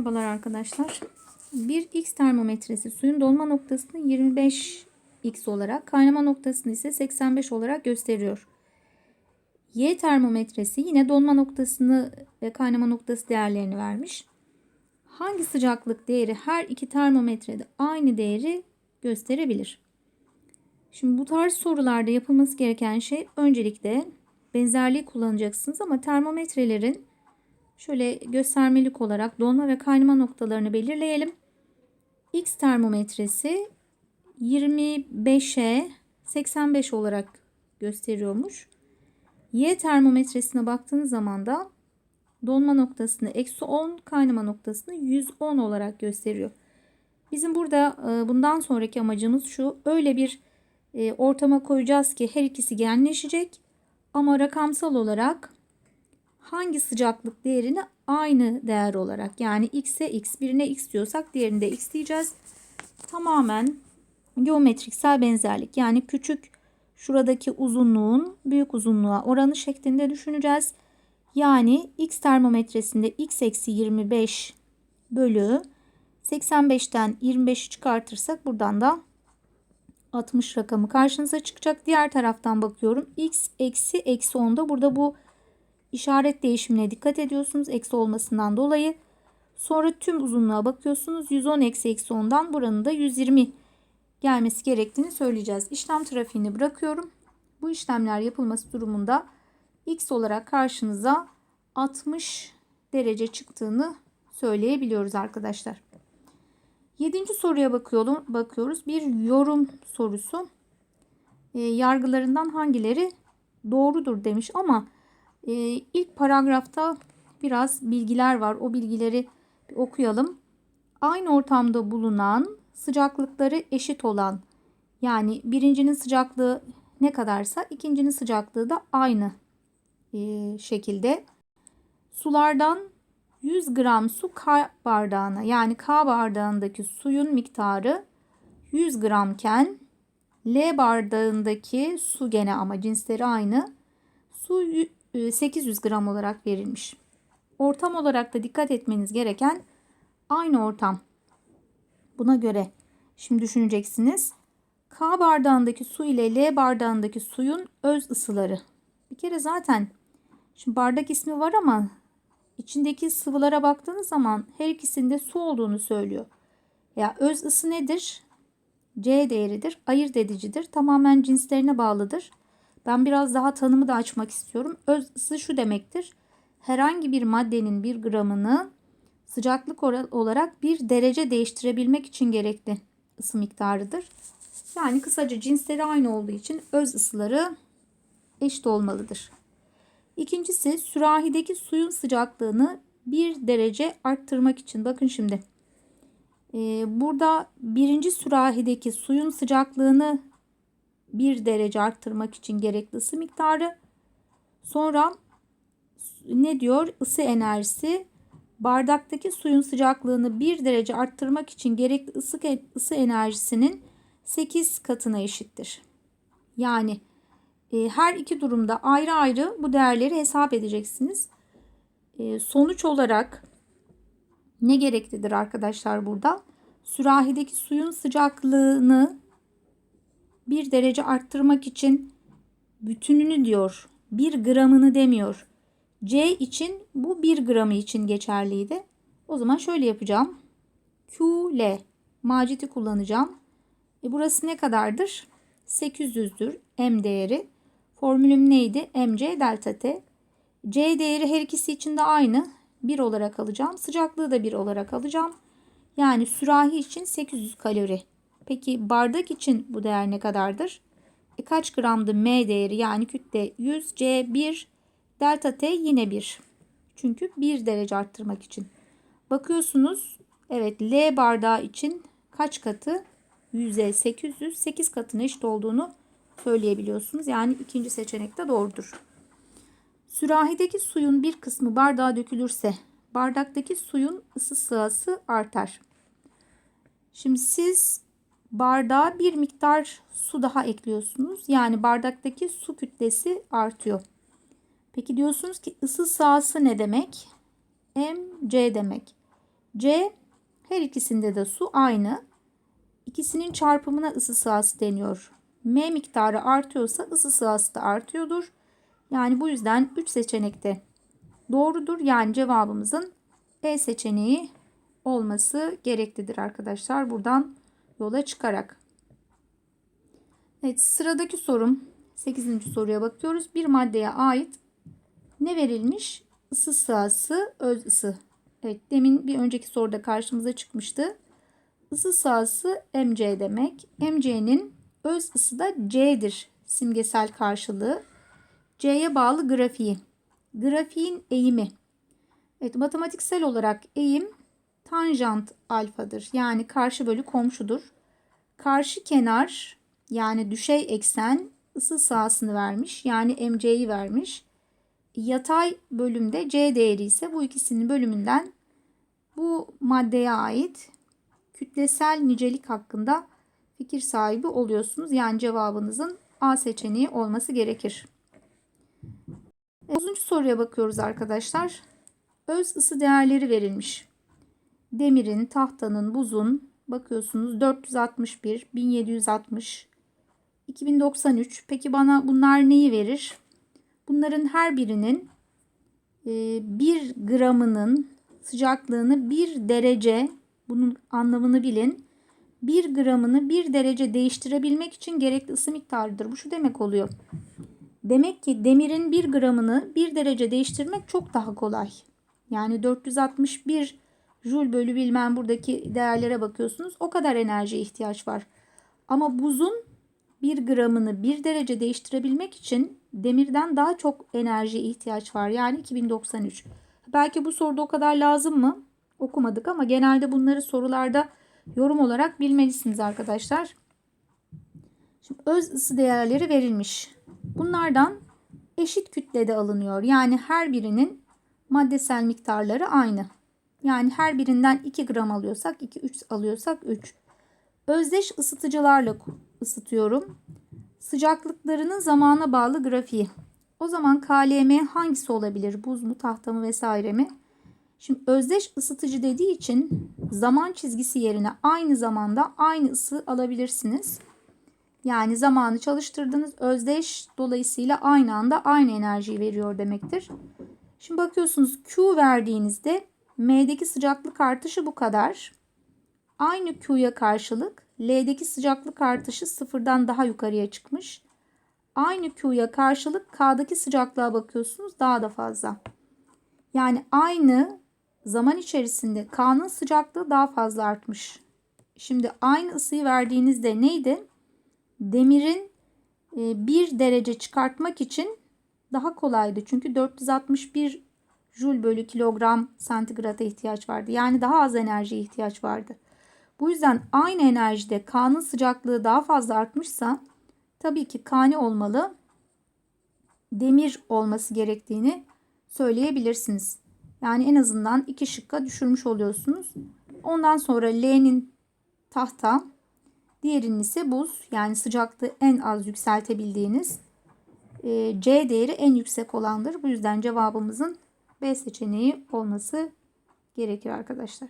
Merhabalar arkadaşlar. Bir X termometresi suyun dolma noktasını 25 X olarak, kaynama noktasını ise 85 olarak gösteriyor. Y termometresi yine dolma noktasını ve kaynama noktası değerlerini vermiş. Hangi sıcaklık değeri her iki termometrede aynı değeri gösterebilir? Şimdi bu tarz sorularda yapılması gereken şey öncelikle benzerliği kullanacaksınız ama termometrelerin Şöyle göstermelik olarak dolma ve kaynama noktalarını belirleyelim. X termometresi 25'e 85 olarak gösteriyormuş. Y termometresine baktığınız zaman da dolma noktasını eksi 10, kaynama noktasını 110 olarak gösteriyor. Bizim burada e, bundan sonraki amacımız şu. Öyle bir e, ortama koyacağız ki her ikisi genleşecek. Ama rakamsal olarak hangi sıcaklık değerini aynı değer olarak yani x'e x birine x diyorsak diğerinde x diyeceğiz. Tamamen geometriksel benzerlik yani küçük şuradaki uzunluğun büyük uzunluğa oranı şeklinde düşüneceğiz. Yani x termometresinde x eksi 25 bölü 85'ten 25'i çıkartırsak buradan da 60 rakamı karşınıza çıkacak. Diğer taraftan bakıyorum. x eksi eksi 10'da burada bu işaret değişimine dikkat ediyorsunuz eksi olmasından dolayı. Sonra tüm uzunluğa bakıyorsunuz. 110 eksi eksi 10'dan buranın da 120 gelmesi gerektiğini söyleyeceğiz. İşlem trafiğini bırakıyorum. Bu işlemler yapılması durumunda x olarak karşınıza 60 derece çıktığını söyleyebiliyoruz arkadaşlar. Yedinci soruya bakıyorum, bakıyoruz. Bir yorum sorusu. E, yargılarından hangileri doğrudur demiş ama e, ilk paragrafta biraz bilgiler var. O bilgileri okuyalım. Aynı ortamda bulunan sıcaklıkları eşit olan yani birincinin sıcaklığı ne kadarsa ikincinin sıcaklığı da aynı e, şekilde. Sulardan 100 gram su K bardağına yani K bardağındaki suyun miktarı 100 gramken L bardağındaki su gene ama cinsleri aynı. Su 800 e, gram olarak verilmiş. Ortam olarak da dikkat etmeniz gereken aynı ortam. Buna göre şimdi düşüneceksiniz. K bardağındaki su ile L bardağındaki suyun öz ısıları. Bir kere zaten şimdi bardak ismi var ama içindeki sıvılara baktığınız zaman her ikisinde su olduğunu söylüyor. Ya öz ısı nedir? C değeridir. Ayırt edicidir. Tamamen cinslerine bağlıdır. Ben biraz daha tanımı da açmak istiyorum. Öz ısı şu demektir. Herhangi bir maddenin bir gramını sıcaklık olarak bir derece değiştirebilmek için gerekli ısı miktarıdır. Yani kısaca cinsleri aynı olduğu için öz ısıları eşit olmalıdır. İkincisi sürahideki suyun sıcaklığını bir derece arttırmak için. Bakın şimdi. burada birinci sürahideki suyun sıcaklığını 1 derece arttırmak için gerekli ısı miktarı. Sonra ne diyor? Isı enerjisi bardaktaki suyun sıcaklığını 1 derece arttırmak için gerekli ısı, ısı enerjisinin 8 katına eşittir. Yani e, her iki durumda ayrı ayrı bu değerleri hesap edeceksiniz. E, sonuç olarak ne gereklidir arkadaşlar burada? Sürahideki suyun sıcaklığını bir derece arttırmak için bütününü diyor. Bir gramını demiyor. C için bu bir gramı için geçerliydi. O zaman şöyle yapacağım. Q, L. Macit'i kullanacağım. E burası ne kadardır? 800'dür M değeri. Formülüm neydi? MC delta T. C değeri her ikisi için de aynı. 1 olarak alacağım. Sıcaklığı da 1 olarak alacağım. Yani sürahi için 800 kalori. Peki bardak için bu değer ne kadardır? E kaç gramdı M değeri yani kütle 100 C 1 delta T yine 1. Çünkü 1 derece arttırmak için. Bakıyorsunuz evet L bardağı için kaç katı? 100'e 800 8 katına eşit olduğunu söyleyebiliyorsunuz. Yani ikinci seçenek de doğrudur. Sürahideki suyun bir kısmı bardağa dökülürse bardaktaki suyun ısı sırası artar. Şimdi siz bardağa bir miktar su daha ekliyorsunuz. Yani bardaktaki su kütlesi artıyor. Peki diyorsunuz ki ısı sahası ne demek? MC demek. C her ikisinde de su aynı. İkisinin çarpımına ısı sahası deniyor. M miktarı artıyorsa ısı sahası da artıyordur. Yani bu yüzden 3 seçenekte doğrudur. Yani cevabımızın E seçeneği olması gereklidir arkadaşlar. Buradan yola çıkarak. Evet sıradaki sorum 8. soruya bakıyoruz. Bir maddeye ait ne verilmiş? Isı sahası, öz ısı. Evet demin bir önceki soruda karşımıza çıkmıştı. Isı sahası mc demek. mc'nin öz ısı da c'dir simgesel karşılığı. c'ye bağlı grafiği. Grafiğin eğimi. Evet matematiksel olarak eğim tanjant alfadır. Yani karşı bölü komşudur. Karşı kenar yani düşey eksen ısı sahasını vermiş. Yani mc'yi vermiş. Yatay bölümde c değeri ise bu ikisinin bölümünden bu maddeye ait kütlesel nicelik hakkında fikir sahibi oluyorsunuz. Yani cevabınızın A seçeneği olması gerekir. 9. soruya bakıyoruz arkadaşlar. Öz ısı değerleri verilmiş. Demirin, tahtanın, buzun bakıyorsunuz 461, 1760, 2093. Peki bana bunlar neyi verir? Bunların her birinin 1 gramının sıcaklığını 1 derece bunun anlamını bilin. 1 gramını 1 derece değiştirebilmek için gerekli ısı miktarıdır. Bu şu demek oluyor. Demek ki demirin 1 gramını 1 derece değiştirmek çok daha kolay. Yani 461 jül bölü bilmem buradaki değerlere bakıyorsunuz. O kadar enerjiye ihtiyaç var. Ama buzun 1 gramını 1 derece değiştirebilmek için demirden daha çok enerjiye ihtiyaç var. Yani 2093. Belki bu soruda o kadar lazım mı? Okumadık ama genelde bunları sorularda yorum olarak bilmelisiniz arkadaşlar. Şimdi öz ısı değerleri verilmiş. Bunlardan eşit kütlede alınıyor. Yani her birinin maddesel miktarları aynı. Yani her birinden 2 gram alıyorsak 2, 3 alıyorsak 3. Özdeş ısıtıcılarla ısıtıyorum. Sıcaklıklarının zamana bağlı grafiği. O zaman KLM hangisi olabilir? Buz mu, tahta mı vesaire mi? Şimdi özdeş ısıtıcı dediği için zaman çizgisi yerine aynı zamanda aynı ısı alabilirsiniz. Yani zamanı çalıştırdınız özdeş dolayısıyla aynı anda aynı enerjiyi veriyor demektir. Şimdi bakıyorsunuz Q verdiğinizde M'deki sıcaklık artışı bu kadar. Aynı Q'ya karşılık L'deki sıcaklık artışı sıfırdan daha yukarıya çıkmış. Aynı Q'ya karşılık K'daki sıcaklığa bakıyorsunuz daha da fazla. Yani aynı zaman içerisinde K'nın sıcaklığı daha fazla artmış. Şimdi aynı ısıyı verdiğinizde neydi? Demirin 1 derece çıkartmak için daha kolaydı. Çünkü 461 jül bölü kilogram santigrata ihtiyaç vardı. Yani daha az enerjiye ihtiyaç vardı. Bu yüzden aynı enerjide K'nın sıcaklığı daha fazla artmışsa tabii ki K olmalı? Demir olması gerektiğini söyleyebilirsiniz. Yani en azından iki şıkka düşürmüş oluyorsunuz. Ondan sonra L'nin tahta, diğerinin ise buz. Yani sıcaklığı en az yükseltebildiğiniz. E, C değeri en yüksek olandır. Bu yüzden cevabımızın B seçeneği olması gerekiyor arkadaşlar.